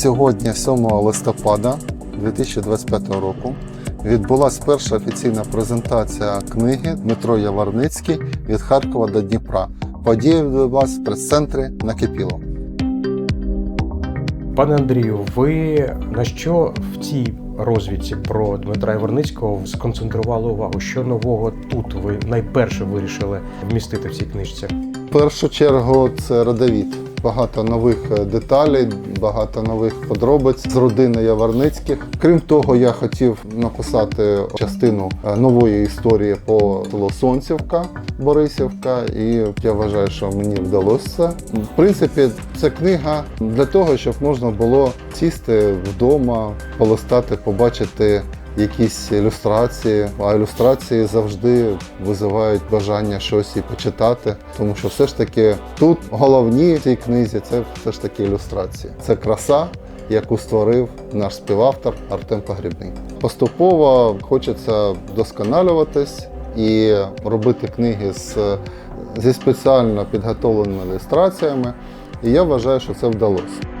Сьогодні, 7 листопада 2025 року, відбулася перша офіційна презентація книги Дмитро Яворницький від Харкова до Дніпра. Подія відбулася в прес-центрі Накипіло. Пане Андрію, ви на що в цій розвідці про Дмитра Яворницького сконцентрували увагу? Що нового тут ви найперше вирішили вмістити в цій книжці? В першу чергу це родовід. Багато нових деталей, багато нових подробиць з родини Яворницьких. Крім того, я хотів написати частину е, нової історії по село Сонцівка, Борисівка, і я вважаю, що мені вдалося. В принципі, це книга для того, щоб можна було сісти вдома, полистати, побачити якісь ілюстрації, а ілюстрації завжди визивають бажання щось і почитати, тому що все ж таки тут головні в цій книзі це все ж таки ілюстрації. Це краса, яку створив наш співавтор Артем Погрібний. Поступово хочеться вдосконалюватись і робити книги з, зі спеціально підготовленими ілюстраціями. І я вважаю, що це вдалося.